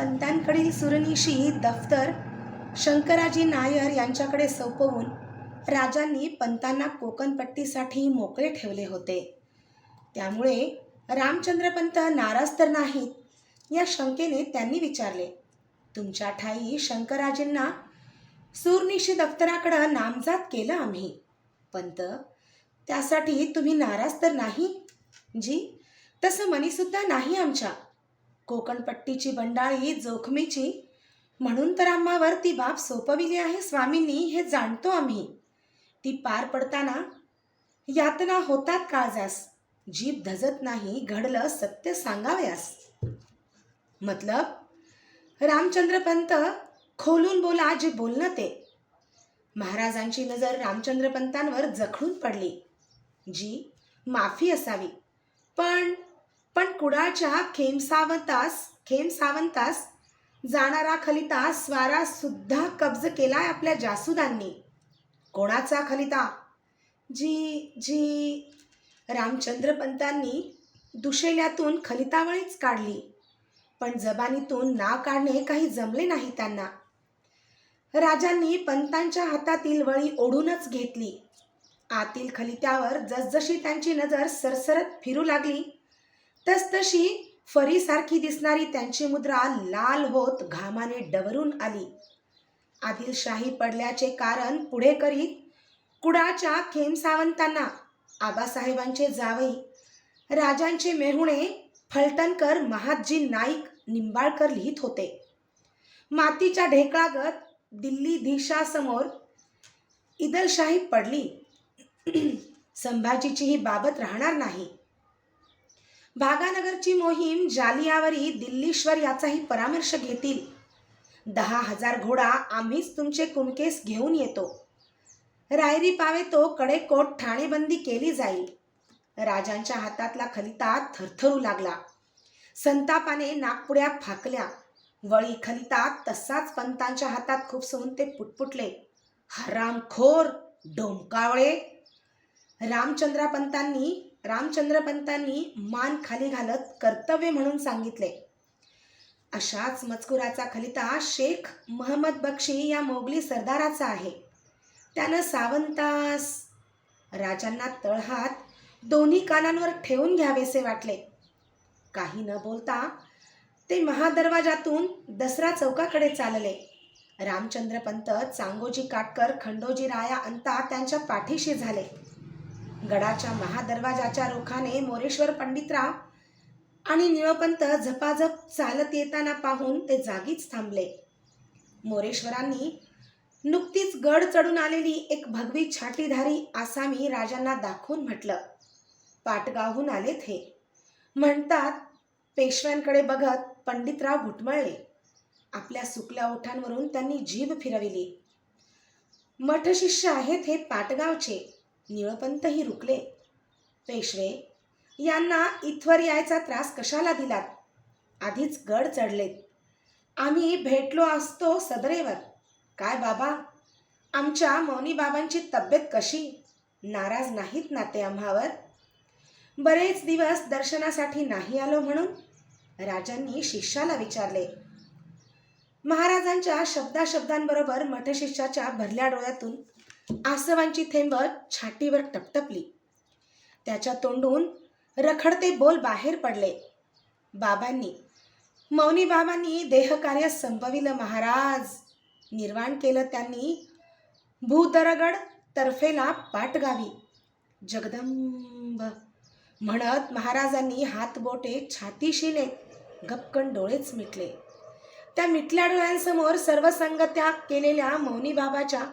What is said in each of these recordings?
पंतांकडील सुरनिशी दफ्तर शंकराजी नायर यांच्याकडे सोपवून राजांनी पंतांना कोकणपट्टीसाठी मोकळे ठेवले होते. त्यामुळे रामचंद्रपंत नाराज तर नाहीत या शंकेने त्यांनी विचारले तुमच्या ठाई शंकराजींना सूरनिशी दफ्तराकडं नामजात केलं आम्ही. पंत त्यासाठी तुम्ही नाराज तर नाही? जी तसं मनीसुद्धा नाही आमच्या. कोकणपट्टीची बंडाळी जोखमीची? म्हणून तर आम्हावर ती बाब सोपविली आहे स्वामींनी हे जाणतो आम्ही. ती पार पडताना यातना होतात काळजास जीभ धजत नाही घडलं सत्य सांगावयास. मतलब रामचंद्रपंत खोलून बोला जे बोलणं ते. महाराजांची नजर रामचंद्रपंतांवर जखडून पडली. जी माफी असावी. पण पण कुडाच्या खेमसावंतास खेमसावंतास जाणारा खलिता स्वारा सुद्धा कब्ज केलाय आपल्या जासुदांनी. कोणाचा खलिता? जी जी. रामचंद्रपंतांनी दुशेल्यातून खलितावळीच काढली. पण जबानीतून ना काढणे काही जमले नाही त्यांना. राजांनी पंतांच्या हातातील वळी ओढूनच घेतली. आतील खलित्यावर जसजशी त्यांची नजर सरसरत फिरू लागली तसतशी फरीसारखी दिसणारी त्यांची मुद्रा लाल होत घामाने डवरून आली. आदिलशाही पडल्याचे कारण पुढे करीत कुडाच्या खेमसावंतांना आबासाहेबांचे जावई राजांचे मेहुणे फलटणकर महादजी नाईक निंबाळकर लिहित होते. मातीच्या ढेकळागत दिल्ली दिशासमोर इदलशाही पडली. संभाजीची ही बाबत राहणार नाही. भागानगरची मोहीम जालियावरी दिल्लीश्वर याचाही परामर्श घेतील. दहा हजार घोडा आम्हीच तुमचे कुमकेस घेऊन येतो. रायरी पावे तो कडेकोट ठाणेबंदी केली जाईल. राजांच्या हातातला खलिता थरथरू लागला. संतापाने नागपुड्या फाकल्या. वळी खलिता तसाच पंतांच्या हातात खुपसून ते पुटपुटले. हरामखोर डोमकावळे. रामचंद्रपंतांनी रामचंद्रपंतांनी मान खाली घालत कर्तव्य म्हणून सांगितले. अशाच मजकुराचा खलिता शेख महम्मद बक्षी या मोगली सरदाराचा आहे. त्यानं सावंतास राजांना तळहात दोन्ही कानांवर ठेवून घ्यावेसे वाटले. काही न बोलता ते महादरवाजातून दसरा चौकाकडे चालले. रामचंद्रपंत चांगोजी काटकर खंडोजी राया अंता त्यांच्या पाठीशी झाले. गडाच्या महादरवाजाच्या रोखाने मोरेश्वर पंडितराव आणि निळपंत झपाझप चालत येताना पाहून ते जागीच थांबले. मोरेश्वरांनी नुकतीच गड चढून आलेली एक भगवी छाटीधारी आसामी राजांना दाखवून म्हटलं पाटगावहून आलेत हे. म्हणतात पेशव्यांकडे बघत पंडितराव घुटमळले. आपल्या सुकल्या ओठांवरून त्यांनी जीभ फिरविली. मठशिष्य आहेत हे पाटगावचे. निळपंतही रुकले. पेशवे यांना इथवर यायचा त्रास कशाला दिलात? आधीच गड चढलेत. आम्ही भेटलो असतो सदरेवर. काय बाबा? आमच्या मौनी बाबांची तब्येत कशी? नाराज नाहीत ना ते आम्हावर? बरेच दिवस दर्शनासाठी नाही आलो म्हणून राजांनी शिष्याला विचारले. महाराजांच्या शब्दाशब्दांबरोबर मठशिष्याच्या भरल्या डोळ्यातून आसवांची थेंब छातीवर टपटपली. त्याच्या तोंडून रखडते बोल बाहेर पडले. बाबांनी मौनी बाबांनी देहकार्य संपविलं महाराज. निर्वाण केलं त्यांनी भूदरगड तर्फेला पाटगावी जगदंब म्हणत महाराजांनी हातबोटे छातीशीने गपकन डोळेच मिटले. त्या मिटल्या डोळ्यांसमोर सर्वसंगत्याग केलेल्या मौनी बाबाच्या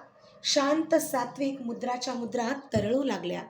शांत सात्विक मुद्राच्या मुद्रा तरळू लागल्या.